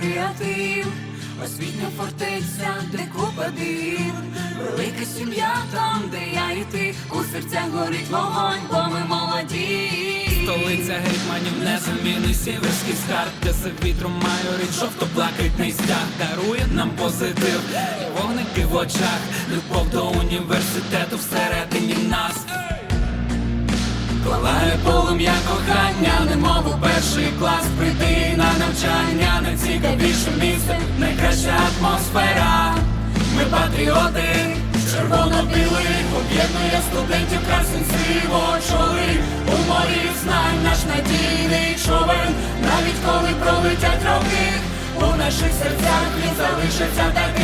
креатив, освітня фортеця, де купа див, велика сім'я там, де я і ти, у серцях горить вогонь, бо ми молоді. Столиця гетьманів незамінний сіверський скарб, де за вітром маю майорить жовто-блакитний стяг, дарує нам позитив, вогники в очах, любов до університету всередині нас. Палає полум'я кохання, перший клас прийти на навчання, найцікавіше місце, найкраща атмосфера. Ми патріоти, червоно-білий, об'єднує студентів красень сиво чоли. У морі знань наш надійний човен, навіть коли пролетять роки. У наших серцях він залишиться таким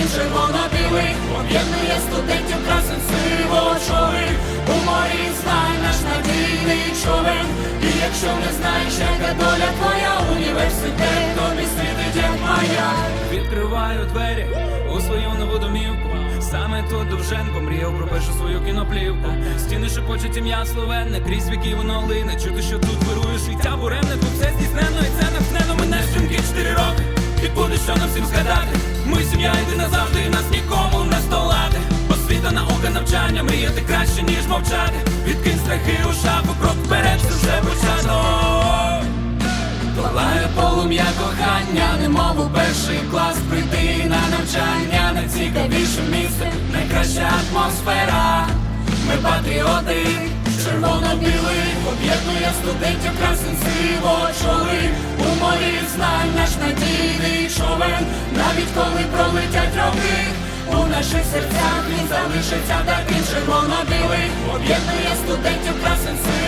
у свою нову домівку. Саме тут Довженко мріяв про першу свою кіноплівку. Стіни шепочуть ім'я словенне, крізь віки воно лине. Чути, що тут вирує життя буремне, тут все здійснено і це натхнено. Мене стрімкі чотири роки і буде що нам всім згадати. Ми сім'я йди назавжди, і нас нікому не здолати. Освіта, наука, навчання, мріяти краще, ніж мовчати. Відкинь страхи у шафу, крок вперед, це вже почато. Палає полум'я кохання, немов у перший клас місце, найкраща атмосфера. Ми патріоти, червоно-білий, об'єднує студентів красень сиво чоли. У морі знань наш надійний човен, навіть коли пролетять роки. У наших серцях він залишиться таким червоно-білий Об'єднує студентів красень сиво